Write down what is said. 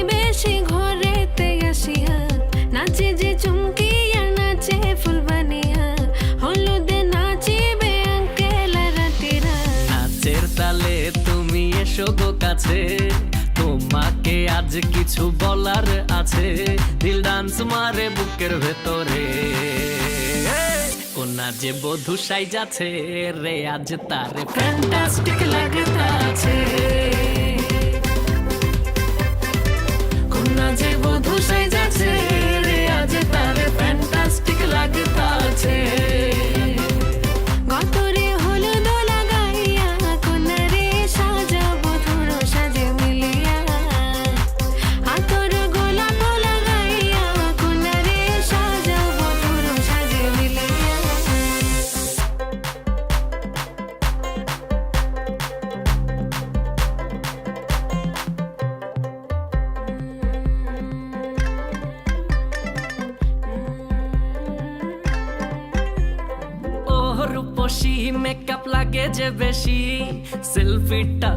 প্রতিবেশী ঘরেতে আসিয়া যে চুমকিয়া, নাচে তোমাকে আজ কিছু বলার আছে, দিল ডান্স মারে বুকের ভেতরে। কোনা যে বধু সাই যাচ্ছে রে, আজ তার ফ্যান্টাস্টিক লাগতাছে। রূপসী মেকআপ লাগে যে বেশি। সেলফিটা